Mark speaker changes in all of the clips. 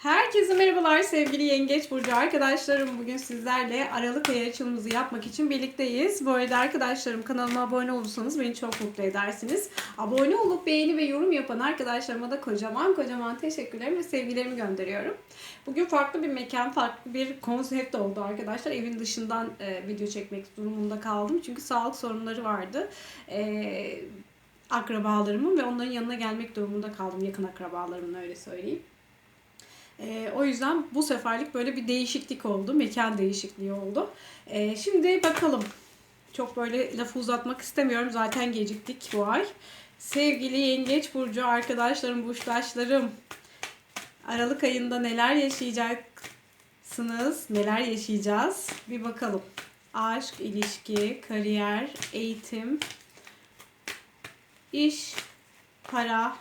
Speaker 1: Herkese merhabalar sevgili Yengeç Burcu arkadaşlarım. Bugün sizlerle Aralık ayı açılımımızı yapmak için birlikteyiz. Bu arada arkadaşlarım kanalıma abone olursanız beni çok mutlu edersiniz. Abone olup beğeni ve yorum yapan arkadaşlarıma da kocaman kocaman teşekkürlerimi ve sevgilerimi gönderiyorum. Bugün farklı bir mekan, farklı bir konsept oldu arkadaşlar. Evin dışından e, video çekmek durumunda kaldım. Çünkü sağlık sorunları vardı. E, akrabalarımın ve onların yanına gelmek durumunda kaldım. Yakın akrabalarımın öyle söyleyeyim. Ee, o yüzden bu seferlik böyle bir değişiklik oldu. Mekan değişikliği oldu. Ee, şimdi bakalım. Çok böyle lafı uzatmak istemiyorum. Zaten geciktik bu ay. Sevgili Yengeç Burcu arkadaşlarım, burçtaşlarım. Aralık ayında neler yaşayacaksınız? Neler yaşayacağız? Bir bakalım. Aşk, ilişki, kariyer, eğitim, iş, para,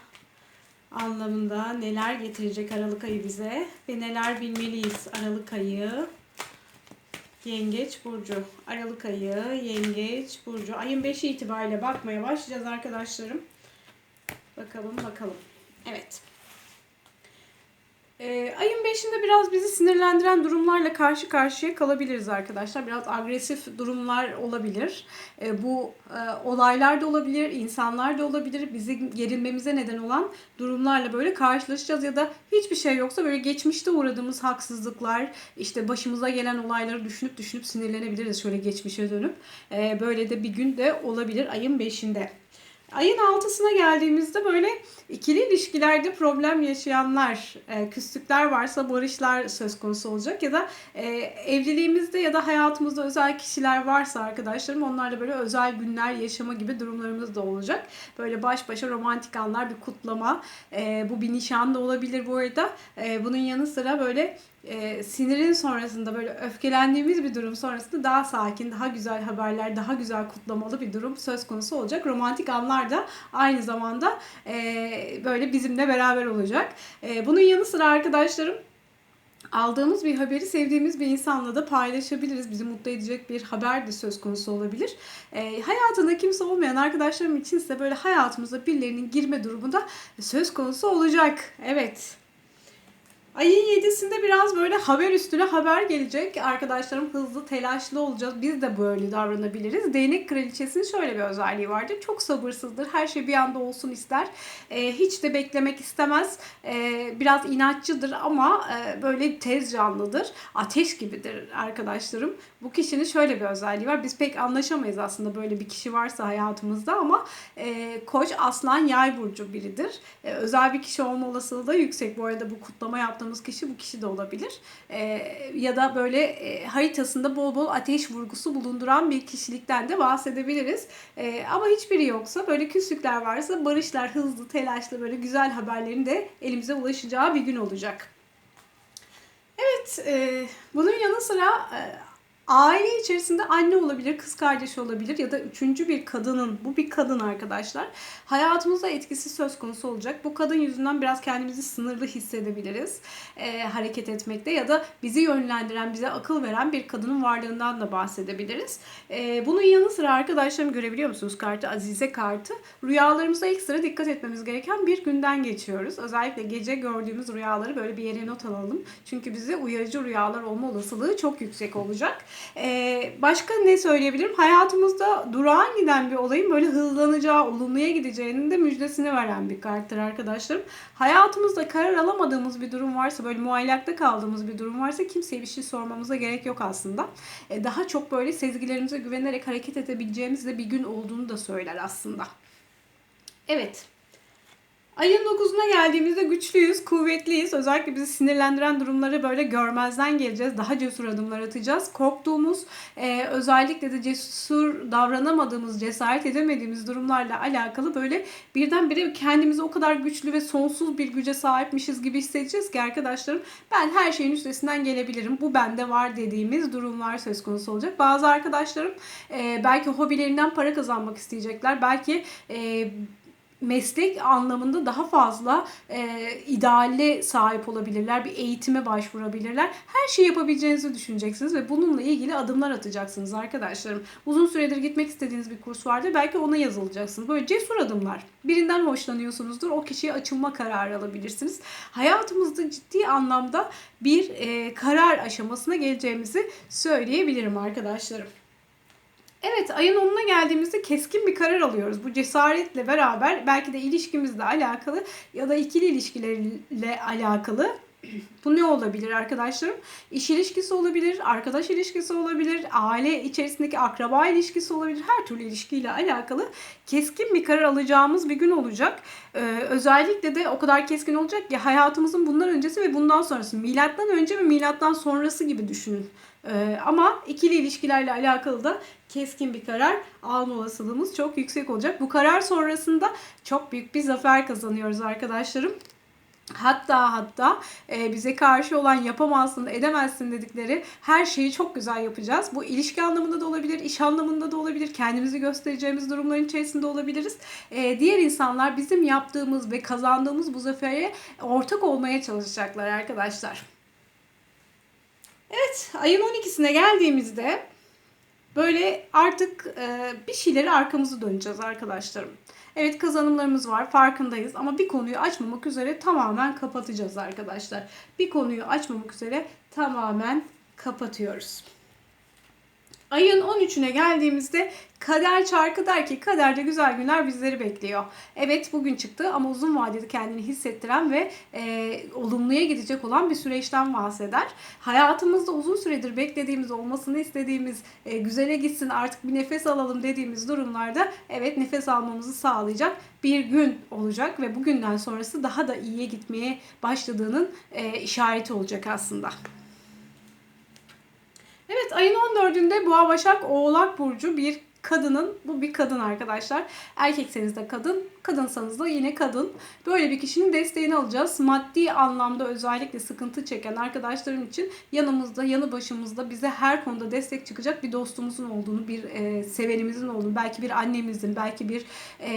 Speaker 1: anlamında neler getirecek Aralık ayı bize ve neler bilmeliyiz Aralık ayı. Yengeç Burcu. Aralık ayı, Yengeç Burcu. Ayın 5'i itibariyle bakmaya başlayacağız arkadaşlarım. Bakalım bakalım. Evet. Ee, ayın 5'inde biraz bizi sinirlendiren durumlarla karşı karşıya kalabiliriz arkadaşlar. Biraz agresif durumlar olabilir. Ee, bu e, olaylar da olabilir, insanlar da olabilir. Bizi gerilmemize neden olan durumlarla böyle karşılaşacağız ya da hiçbir şey yoksa böyle geçmişte uğradığımız haksızlıklar, işte başımıza gelen olayları düşünüp düşünüp sinirlenebiliriz şöyle geçmişe dönüp. Ee, böyle de bir gün de olabilir ayın 5'inde. Ayın altısına geldiğimizde böyle ikili ilişkilerde problem yaşayanlar, e, küslükler varsa barışlar söz konusu olacak ya da e, evliliğimizde ya da hayatımızda özel kişiler varsa arkadaşlarım onlarla böyle özel günler yaşama gibi durumlarımız da olacak. Böyle baş başa romantik anlar, bir kutlama, e, bu bir nişan da olabilir bu arada. Bunun yanı sıra böyle e, sinirin sonrasında böyle öfkelendiğimiz bir durum sonrasında daha sakin, daha güzel haberler, daha güzel kutlamalı bir durum söz konusu olacak. Romantik anlar da aynı zamanda e, böyle bizimle beraber olacak. E, bunun yanı sıra arkadaşlarım aldığımız bir haberi sevdiğimiz bir insanla da paylaşabiliriz. Bizi mutlu edecek bir haber de söz konusu olabilir. E, hayatında kimse olmayan arkadaşlarım için ise böyle hayatımıza birilerinin girme durumu da söz konusu olacak. Evet. Ayın 7'sinde biraz böyle haber üstüne haber gelecek. Arkadaşlarım hızlı, telaşlı olacağız. Biz de böyle davranabiliriz. Değnek kraliçesinin şöyle bir özelliği vardır. Çok sabırsızdır. Her şey bir anda olsun ister. Ee, hiç de beklemek istemez. Ee, biraz inatçıdır ama e, böyle tez canlıdır. Ateş gibidir arkadaşlarım. Bu kişinin şöyle bir özelliği var. Biz pek anlaşamayız aslında böyle bir kişi varsa hayatımızda ama e, Koç aslan yay burcu biridir. E, özel bir kişi olma olasılığı da yüksek. Bu arada bu kutlama yaptığımız kişi bu kişi de olabilir. E, ya da böyle e, haritasında bol bol ateş vurgusu bulunduran bir kişilikten de bahsedebiliriz. E, ama hiçbiri yoksa böyle küslükler varsa barışlar hızlı, telaşlı böyle güzel haberlerin de elimize ulaşacağı bir gün olacak. Evet, e, bunun yanı sıra e, Aile içerisinde anne olabilir, kız kardeşi olabilir ya da üçüncü bir kadının, bu bir kadın arkadaşlar. Hayatımızda etkisi söz konusu olacak. Bu kadın yüzünden biraz kendimizi sınırlı hissedebiliriz e, hareket etmekte ya da bizi yönlendiren, bize akıl veren bir kadının varlığından da bahsedebiliriz. E, bunun yanı sıra arkadaşlarım görebiliyor musunuz kartı? Azize kartı. Rüyalarımıza ekstra dikkat etmemiz gereken bir günden geçiyoruz. Özellikle gece gördüğümüz rüyaları böyle bir yere not alalım. Çünkü bize uyarıcı rüyalar olma olasılığı çok yüksek olacak. Ee, başka ne söyleyebilirim? Hayatımızda durağan giden bir olayın böyle hızlanacağı, olumluya gideceğinin de müjdesini veren bir karttır arkadaşlarım. Hayatımızda karar alamadığımız bir durum varsa, böyle muallakta kaldığımız bir durum varsa kimseye bir şey sormamıza gerek yok aslında. Ee, daha çok böyle sezgilerimize güvenerek hareket edebileceğimiz de bir gün olduğunu da söyler aslında. Evet. Ayın 9'una geldiğimizde güçlüyüz, kuvvetliyiz. Özellikle bizi sinirlendiren durumları böyle görmezden geleceğiz. Daha cesur adımlar atacağız. Korktuğumuz, e, özellikle de cesur davranamadığımız, cesaret edemediğimiz durumlarla alakalı böyle birdenbire kendimizi o kadar güçlü ve sonsuz bir güce sahipmişiz gibi hissedeceğiz ki arkadaşlarım ben her şeyin üstesinden gelebilirim. Bu bende var dediğimiz durumlar söz konusu olacak. Bazı arkadaşlarım e, belki hobilerinden para kazanmak isteyecekler. Belki e, meslek anlamında daha fazla e, ideale sahip olabilirler. Bir eğitime başvurabilirler. Her şeyi yapabileceğinizi düşüneceksiniz ve bununla ilgili adımlar atacaksınız arkadaşlarım. Uzun süredir gitmek istediğiniz bir kurs vardır. Belki ona yazılacaksınız. Böyle cesur adımlar. Birinden hoşlanıyorsunuzdur. O kişiye açılma kararı alabilirsiniz. Hayatımızda ciddi anlamda bir e, karar aşamasına geleceğimizi söyleyebilirim arkadaşlarım. Evet ayın 10'una geldiğimizde keskin bir karar alıyoruz. Bu cesaretle beraber belki de ilişkimizle alakalı ya da ikili ilişkilerle alakalı bu ne olabilir arkadaşlarım? İş ilişkisi olabilir, arkadaş ilişkisi olabilir, aile içerisindeki akraba ilişkisi olabilir. Her türlü ilişkiyle alakalı keskin bir karar alacağımız bir gün olacak. Ee, özellikle de o kadar keskin olacak ki hayatımızın bundan öncesi ve bundan sonrası. Milattan önce ve milattan sonrası gibi düşünün. Ee, ama ikili ilişkilerle alakalı da keskin bir karar alma olasılığımız çok yüksek olacak. Bu karar sonrasında çok büyük bir zafer kazanıyoruz arkadaşlarım. Hatta hatta e, bize karşı olan yapamazsın, edemezsin dedikleri her şeyi çok güzel yapacağız. Bu ilişki anlamında da olabilir, iş anlamında da olabilir, kendimizi göstereceğimiz durumların içerisinde olabiliriz. E, diğer insanlar bizim yaptığımız ve kazandığımız bu zafere ortak olmaya çalışacaklar arkadaşlar. Evet, ayın 12'sine geldiğimizde böyle artık e, bir şeyleri arkamızı döneceğiz arkadaşlarım. Evet kazanımlarımız var farkındayız ama bir konuyu açmamak üzere tamamen kapatacağız arkadaşlar. Bir konuyu açmamak üzere tamamen kapatıyoruz. Ayın 13'üne geldiğimizde kader çarkı der ki kaderde güzel günler bizleri bekliyor. Evet bugün çıktı ama uzun vadede kendini hissettiren ve e, olumluya gidecek olan bir süreçten bahseder. Hayatımızda uzun süredir beklediğimiz olmasını istediğimiz e, güzele gitsin artık bir nefes alalım dediğimiz durumlarda evet nefes almamızı sağlayacak bir gün olacak ve bugünden sonrası daha da iyiye gitmeye başladığının e, işareti olacak aslında. Evet ayın 14'ünde Boğa Başak Oğlak Burcu bir kadının, bu bir kadın arkadaşlar. Erkekseniz de kadın, kadınsanız da yine kadın. Böyle bir kişinin desteğini alacağız. Maddi anlamda özellikle sıkıntı çeken arkadaşlarım için yanımızda, yanı başımızda bize her konuda destek çıkacak bir dostumuzun olduğunu, bir e, sevenimizin olduğunu, belki bir annemizin, belki bir e,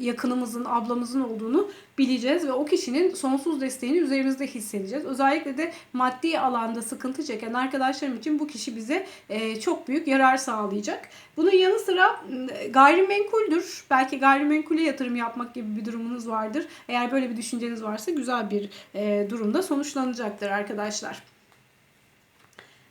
Speaker 1: yakınımızın, ablamızın olduğunu bileceğiz ve o kişinin sonsuz desteğini üzerimizde hissedeceğiz. Özellikle de maddi alanda sıkıntı çeken arkadaşlarım için bu kişi bize e, çok büyük yarar sağlayacak. Bunun yanı sıra gayrimenkuldür. Belki gayrimenkule yatırım yapmak gibi bir durumunuz vardır. Eğer böyle bir düşünceniz varsa güzel bir e, durumda sonuçlanacaktır arkadaşlar.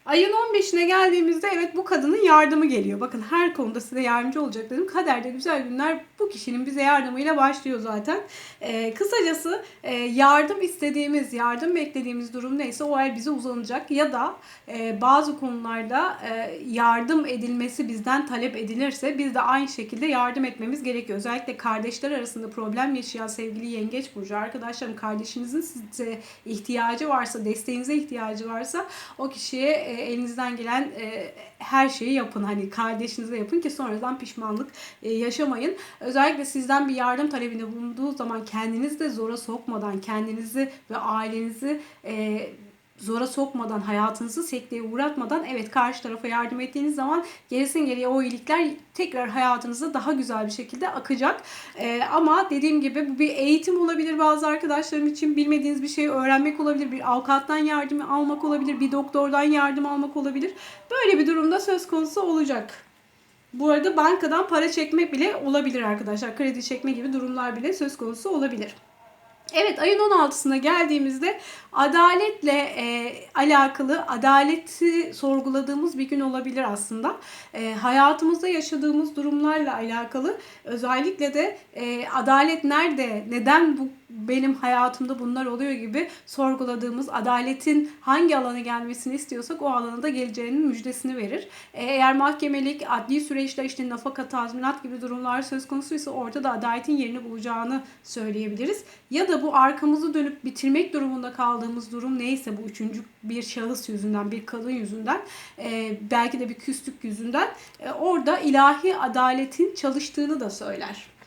Speaker 1: Ayın 15'ine geldiğimizde evet bu kadının yardımı geliyor. Bakın her konuda size yardımcı olacak dedim. Kaderde güzel günler bu kişinin bize yardımıyla başlıyor zaten. Ee, kısacası e, yardım istediğimiz, yardım beklediğimiz durum neyse o el bize uzanacak. Ya da e, bazı konularda e, yardım edilmesi bizden talep edilirse biz de aynı şekilde yardım etmemiz gerekiyor. Özellikle kardeşler arasında problem yaşayan sevgili yengeç burcu arkadaşlarım kardeşinizin size ihtiyacı varsa, desteğinize ihtiyacı varsa o kişiye e, elinizden gelen e, her şeyi yapın. Hani kardeşinize yapın ki sonradan pişmanlık e, yaşamayın. Özellikle sizden bir yardım talebinde bulunduğu zaman kendinizi de zora sokmadan, kendinizi ve ailenizi e, zora sokmadan, hayatınızı sekteye uğratmadan evet karşı tarafa yardım ettiğiniz zaman gerisin geriye o iyilikler tekrar hayatınızda daha güzel bir şekilde akacak. Ee, ama dediğim gibi bu bir eğitim olabilir bazı arkadaşlarım için. Bilmediğiniz bir şeyi öğrenmek olabilir. Bir avukattan yardım almak olabilir. Bir doktordan yardım almak olabilir. Böyle bir durumda söz konusu olacak. Bu arada bankadan para çekmek bile olabilir arkadaşlar. Kredi çekme gibi durumlar bile söz konusu olabilir. Evet ayın 16'sına geldiğimizde adaletle e, alakalı adaleti sorguladığımız bir gün olabilir aslında. E, hayatımızda yaşadığımız durumlarla alakalı özellikle de e, adalet nerede, neden bu benim hayatımda bunlar oluyor gibi sorguladığımız adaletin hangi alana gelmesini istiyorsak o alana da geleceğinin müjdesini verir. E, eğer mahkemelik, adli süreçte işte nafaka, tazminat gibi durumlar söz konusuysa orada da adaletin yerini bulacağını söyleyebiliriz. Ya da bu arkamızı dönüp bitirmek durumunda kaldığımız durum neyse bu üçüncü bir şahıs yüzünden, bir kadın yüzünden, e, belki de bir küslük yüzünden e, orada ilahi adaletin çalıştığını da söyler.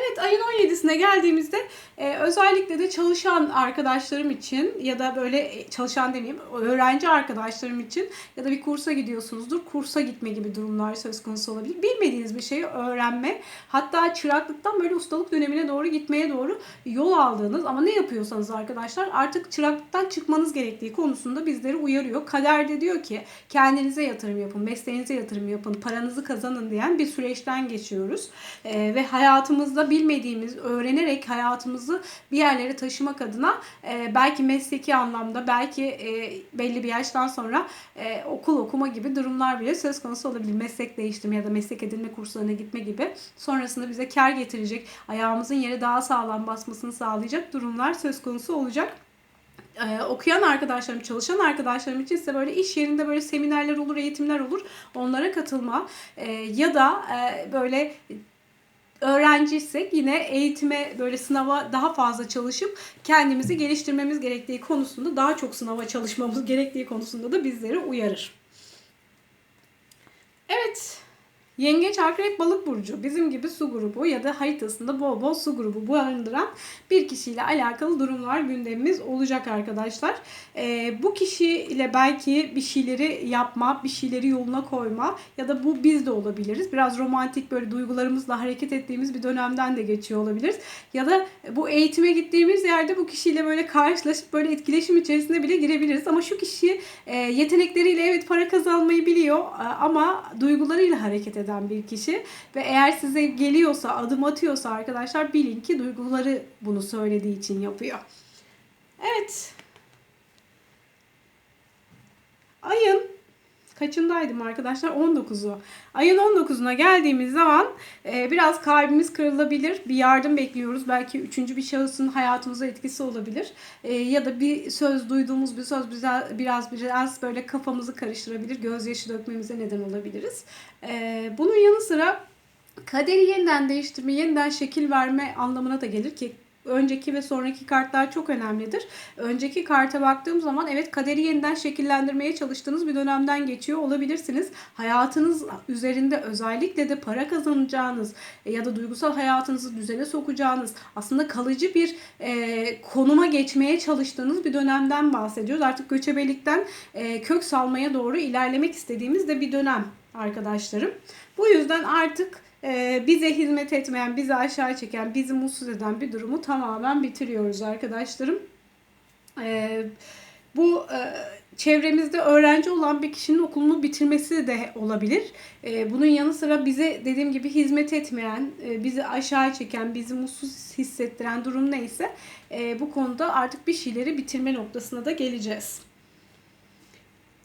Speaker 1: Evet ayın 17'sine geldiğimizde e, özellikle de çalışan arkadaşlarım için ya da böyle e, çalışan demeyeyim öğrenci arkadaşlarım için ya da bir kursa gidiyorsunuzdur. Kursa gitme gibi durumlar söz konusu olabilir. Bilmediğiniz bir şeyi öğrenme hatta çıraklıktan böyle ustalık dönemine doğru gitmeye doğru yol aldığınız ama ne yapıyorsanız arkadaşlar artık çıraklıktan çıkmanız gerektiği konusunda bizleri uyarıyor. Kader de diyor ki kendinize yatırım yapın, mesleğinize yatırım yapın, paranızı kazanın diyen bir süreçten geçiyoruz. E, ve hayatımızda bilmediğimiz, öğrenerek hayatımızı bir yerlere taşımak adına e, belki mesleki anlamda, belki e, belli bir yaştan sonra e, okul okuma gibi durumlar bile söz konusu olabilir. Meslek değiştirme ya da meslek edinme kurslarına gitme gibi sonrasında bize kar getirecek, ayağımızın yere daha sağlam basmasını sağlayacak durumlar söz konusu olacak ee, okuyan arkadaşlarım, çalışan arkadaşlarım için ise böyle iş yerinde böyle seminerler olur, eğitimler olur. Onlara katılma e, ya da e, böyle öğrenciysek yine eğitime böyle sınava daha fazla çalışıp kendimizi geliştirmemiz gerektiği konusunda daha çok sınava çalışmamız gerektiği konusunda da bizleri uyarır. Evet, Yengeç, Akrep, Balık burcu bizim gibi su grubu ya da haritasında bol bol su grubu barındıran bir kişiyle alakalı durumlar gündemimiz olacak arkadaşlar. Ee, bu kişiyle belki bir şeyleri yapma, bir şeyleri yoluna koyma ya da bu biz de olabiliriz. Biraz romantik böyle duygularımızla hareket ettiğimiz bir dönemden de geçiyor olabiliriz. Ya da bu eğitime gittiğimiz yerde bu kişiyle böyle karşılaşıp böyle etkileşim içerisinde bile girebiliriz. Ama şu kişi e, yetenekleriyle evet para kazanmayı biliyor e, ama duygularıyla hareket eden bir kişi ve eğer size geliyorsa, adım atıyorsa arkadaşlar bilin ki duyguları bunu söylediği için yapıyor. Evet. Ayın kaçındaydım arkadaşlar? 19'u. Ayın 19'una geldiğimiz zaman e, biraz kalbimiz kırılabilir. Bir yardım bekliyoruz. Belki üçüncü bir şahısın hayatımıza etkisi olabilir. E, ya da bir söz duyduğumuz bir söz bize biraz biraz böyle kafamızı karıştırabilir. Gözyaşı dökmemize neden olabiliriz. E, bunun yanı sıra kaderi yeniden değiştirme, yeniden şekil verme anlamına da gelir ki önceki ve sonraki kartlar çok önemlidir. Önceki karta baktığım zaman evet kaderi yeniden şekillendirmeye çalıştığınız bir dönemden geçiyor olabilirsiniz. Hayatınız üzerinde özellikle de para kazanacağınız e, ya da duygusal hayatınızı düzene sokacağınız aslında kalıcı bir e, konuma geçmeye çalıştığınız bir dönemden bahsediyoruz. Artık göçebelikten e, kök salmaya doğru ilerlemek istediğimiz de bir dönem arkadaşlarım. Bu yüzden artık bize hizmet etmeyen, bizi aşağı çeken, bizi mutsuz eden bir durumu tamamen bitiriyoruz arkadaşlarım. E, bu e, çevremizde öğrenci olan bir kişinin okulunu bitirmesi de olabilir. E, bunun yanı sıra bize dediğim gibi hizmet etmeyen, e, bizi aşağı çeken, bizi mutsuz hissettiren durum neyse e, bu konuda artık bir şeyleri bitirme noktasına da geleceğiz.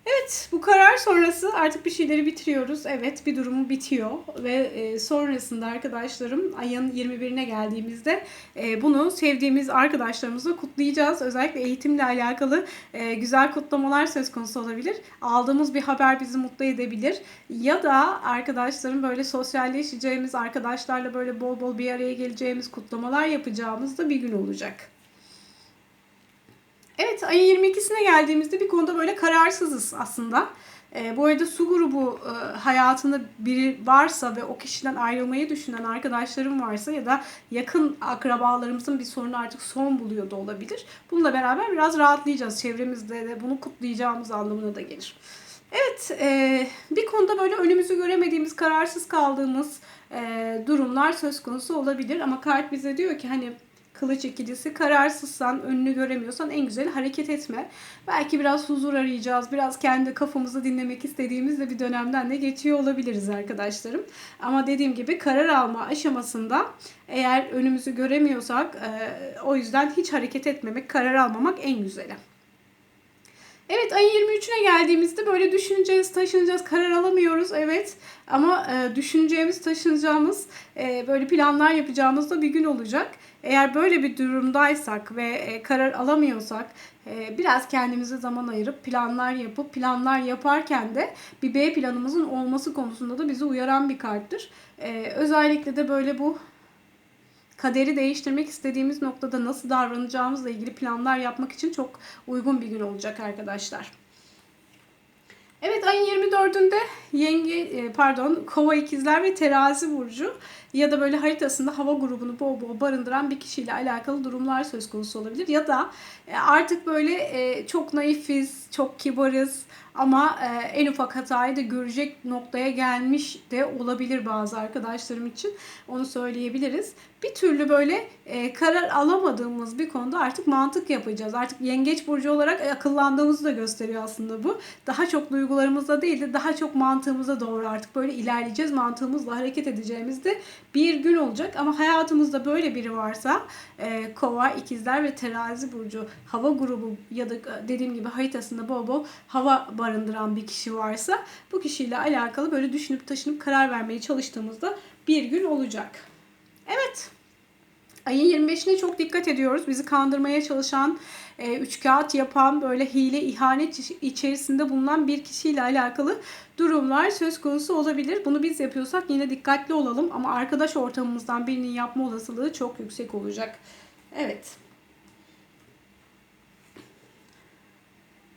Speaker 1: Evet bu karar sonrası artık bir şeyleri bitiriyoruz. Evet bir durumu bitiyor ve e, sonrasında arkadaşlarım ayın 21'ine geldiğimizde e, bunu sevdiğimiz arkadaşlarımızla kutlayacağız. Özellikle eğitimle alakalı e, güzel kutlamalar söz konusu olabilir. Aldığımız bir haber bizi mutlu edebilir. Ya da arkadaşlarım böyle sosyalleşeceğimiz arkadaşlarla böyle bol bol bir araya geleceğimiz kutlamalar yapacağımız da bir gün olacak. Ayın 22'sine geldiğimizde bir konuda böyle kararsızız aslında. E, bu arada su grubu e, hayatında biri varsa ve o kişiden ayrılmayı düşünen arkadaşlarım varsa ya da yakın akrabalarımızın bir sorunu artık son buluyor da olabilir. Bununla beraber biraz rahatlayacağız. Çevremizde de bunu kutlayacağımız anlamına da gelir. Evet, e, bir konuda böyle önümüzü göremediğimiz, kararsız kaldığımız e, durumlar söz konusu olabilir. Ama kart bize diyor ki hani kılıç ikilisi. Kararsızsan, önünü göremiyorsan en güzeli hareket etme. Belki biraz huzur arayacağız. Biraz kendi kafamızı dinlemek istediğimiz de bir dönemden de geçiyor olabiliriz arkadaşlarım. Ama dediğim gibi karar alma aşamasında eğer önümüzü göremiyorsak o yüzden hiç hareket etmemek, karar almamak en güzeli. Evet ayın 23'üne geldiğimizde böyle düşüneceğiz, taşınacağız, karar alamıyoruz evet. Ama e, düşüneceğimiz, taşınacağımız, e, böyle planlar yapacağımız da bir gün olacak. Eğer böyle bir durumdaysak ve e, karar alamıyorsak e, biraz kendimize zaman ayırıp planlar yapıp planlar yaparken de bir B planımızın olması konusunda da bizi uyaran bir karttır. E, özellikle de böyle bu kaderi değiştirmek istediğimiz noktada nasıl davranacağımızla ilgili planlar yapmak için çok uygun bir gün olacak arkadaşlar. Evet ayın 24'ünde yenge e, pardon kova ikizler ve terazi burcu ya da böyle haritasında hava grubunu bol bol barındıran bir kişiyle alakalı durumlar söz konusu olabilir. Ya da e, artık böyle e, çok naifiz, çok kibarız ama en ufak hatayı da görecek noktaya gelmiş de olabilir bazı arkadaşlarım için. Onu söyleyebiliriz. Bir türlü böyle karar alamadığımız bir konuda artık mantık yapacağız. Artık yengeç burcu olarak akıllandığımızı da gösteriyor aslında bu. Daha çok duygularımızla değil de daha çok mantığımıza doğru artık böyle ilerleyeceğiz. Mantığımızla hareket edeceğimizde bir gün olacak. Ama hayatımızda böyle biri varsa e, kova, ikizler ve terazi burcu hava grubu ya da dediğim gibi haritasında bol bol hava barındıran bir kişi varsa bu kişiyle alakalı böyle düşünüp taşınıp karar vermeye çalıştığımızda bir gün olacak. Evet. Ayın 25'ine çok dikkat ediyoruz. Bizi kandırmaya çalışan, e, üç kağıt yapan, böyle hile, ihanet içerisinde bulunan bir kişiyle alakalı durumlar söz konusu olabilir. Bunu biz yapıyorsak yine dikkatli olalım ama arkadaş ortamımızdan birinin yapma olasılığı çok yüksek olacak. Evet.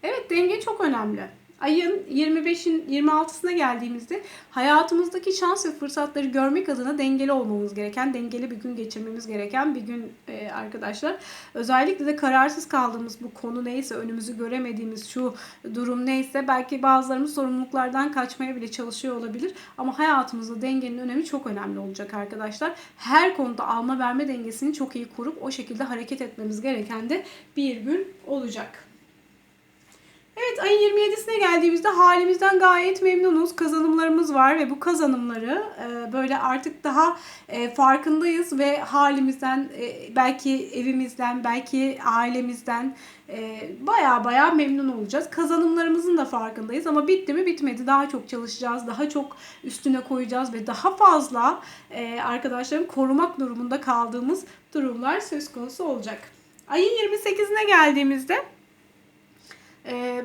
Speaker 1: Evet denge çok önemli ayın 25'in 26'sına geldiğimizde hayatımızdaki şans ve fırsatları görmek adına dengeli olmamız gereken, dengeli bir gün geçirmemiz gereken bir gün e, arkadaşlar. Özellikle de kararsız kaldığımız bu konu neyse, önümüzü göremediğimiz şu durum neyse belki bazılarımız sorumluluklardan kaçmaya bile çalışıyor olabilir. Ama hayatımızda dengenin önemi çok önemli olacak arkadaşlar. Her konuda alma verme dengesini çok iyi kurup o şekilde hareket etmemiz gereken de bir gün olacak. Evet ayın 27'sine geldiğimizde halimizden gayet memnunuz. Kazanımlarımız var ve bu kazanımları e, böyle artık daha e, farkındayız ve halimizden e, belki evimizden belki ailemizden e, baya baya memnun olacağız. Kazanımlarımızın da farkındayız ama bitti mi bitmedi. Daha çok çalışacağız, daha çok üstüne koyacağız ve daha fazla e, arkadaşlarım korumak durumunda kaldığımız durumlar söz konusu olacak. Ayın 28'ine geldiğimizde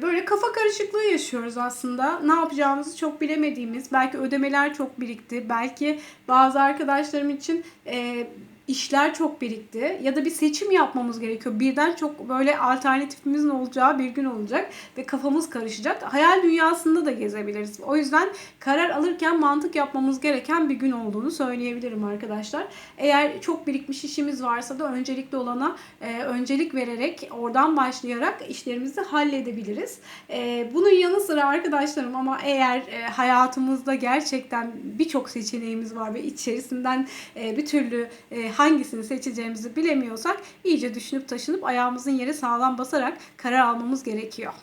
Speaker 1: böyle kafa karışıklığı yaşıyoruz aslında. Ne yapacağımızı çok bilemediğimiz, belki ödemeler çok birikti, belki bazı arkadaşlarım için e, işler çok birikti ya da bir seçim yapmamız gerekiyor. Birden çok böyle alternatifimizin olacağı bir gün olacak ve kafamız karışacak. Hayal dünyasında da gezebiliriz. O yüzden karar alırken mantık yapmamız gereken bir gün olduğunu söyleyebilirim arkadaşlar. Eğer çok birikmiş işimiz varsa da öncelikli olana e, öncelik vererek oradan başlayarak işlerimizi halledebiliriz. E, bunun yanı sıra arkadaşlarım ama eğer e, hayatımızda gerçekten birçok seçeneğimiz var ve içerisinden e, bir türlü e, hangisini seçeceğimizi bilemiyorsak iyice düşünüp taşınıp ayağımızın yeri sağlam basarak karar almamız gerekiyor.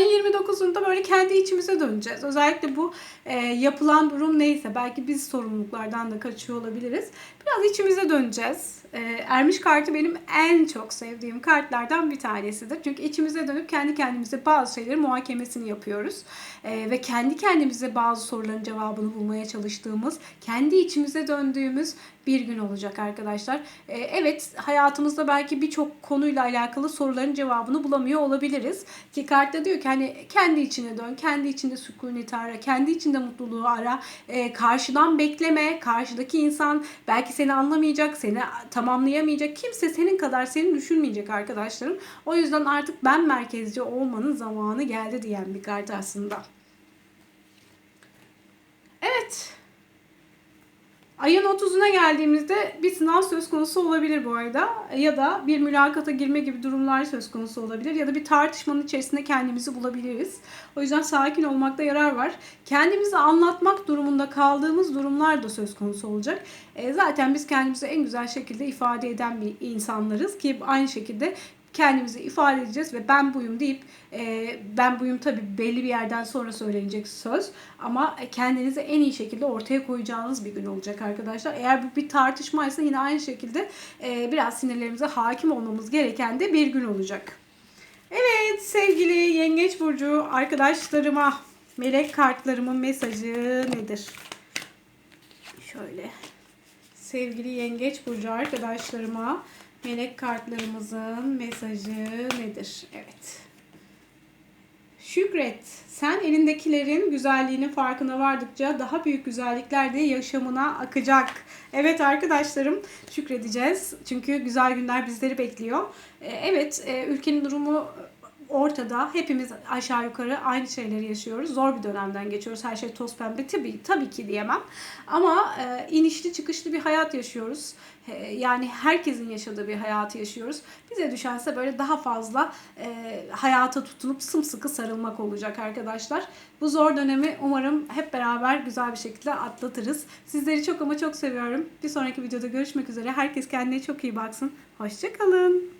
Speaker 1: Ayın 29'unda böyle kendi içimize döneceğiz. Özellikle bu e, yapılan durum neyse belki biz sorumluluklardan da kaçıyor olabiliriz. Biraz içimize döneceğiz. E, Ermiş kartı benim en çok sevdiğim kartlardan bir tanesidir. Çünkü içimize dönüp kendi kendimize bazı şeyleri muhakemesini yapıyoruz. E, ve kendi kendimize bazı soruların cevabını bulmaya çalıştığımız, kendi içimize döndüğümüz bir gün olacak arkadaşlar. E, evet hayatımızda belki birçok konuyla alakalı soruların cevabını bulamıyor olabiliriz. Ki kartta diyor ki hani kendi içine dön, kendi içinde sükuneti ara, kendi içinde mutluluğu ara. E, karşıdan bekleme, karşıdaki insan belki seni anlamayacak, seni tamamlayamayacak. Kimse senin kadar seni düşünmeyecek arkadaşlarım. O yüzden artık ben merkezci olmanın zamanı geldi diyen bir kart aslında. Evet. Ayın 30'una geldiğimizde bir sınav söz konusu olabilir bu arada. Ya da bir mülakata girme gibi durumlar söz konusu olabilir. Ya da bir tartışmanın içerisinde kendimizi bulabiliriz. O yüzden sakin olmakta yarar var. Kendimizi anlatmak durumunda kaldığımız durumlar da söz konusu olacak. E, zaten biz kendimizi en güzel şekilde ifade eden bir insanlarız ki aynı şekilde kendimizi ifade edeceğiz ve ben buyum deyip e, ben buyum tabii belli bir yerden sonra söylenecek söz ama kendinizi en iyi şekilde ortaya koyacağınız bir gün olacak arkadaşlar. Eğer bu bir tartışmaysa yine aynı şekilde e, biraz sinirlerimize hakim olmamız gereken de bir gün olacak. Evet sevgili Yengeç Burcu arkadaşlarıma melek kartlarımın mesajı nedir? Şöyle sevgili Yengeç Burcu arkadaşlarıma Melek kartlarımızın mesajı nedir? Evet. Şükret. Sen elindekilerin güzelliğinin farkına vardıkça daha büyük güzellikler de yaşamına akacak. Evet arkadaşlarım şükredeceğiz. Çünkü güzel günler bizleri bekliyor. Ee, evet e, ülkenin durumu ortada. Hepimiz aşağı yukarı aynı şeyleri yaşıyoruz. Zor bir dönemden geçiyoruz. Her şey toz pembe tabii, tabii ki diyemem. Ama e, inişli çıkışlı bir hayat yaşıyoruz. E, yani herkesin yaşadığı bir hayatı yaşıyoruz. Bize düşense böyle daha fazla e, hayata tutunup sımsıkı sarılmak olacak arkadaşlar. Bu zor dönemi umarım hep beraber güzel bir şekilde atlatırız. Sizleri çok ama çok seviyorum. Bir sonraki videoda görüşmek üzere. Herkes kendine çok iyi baksın. Hoşçakalın.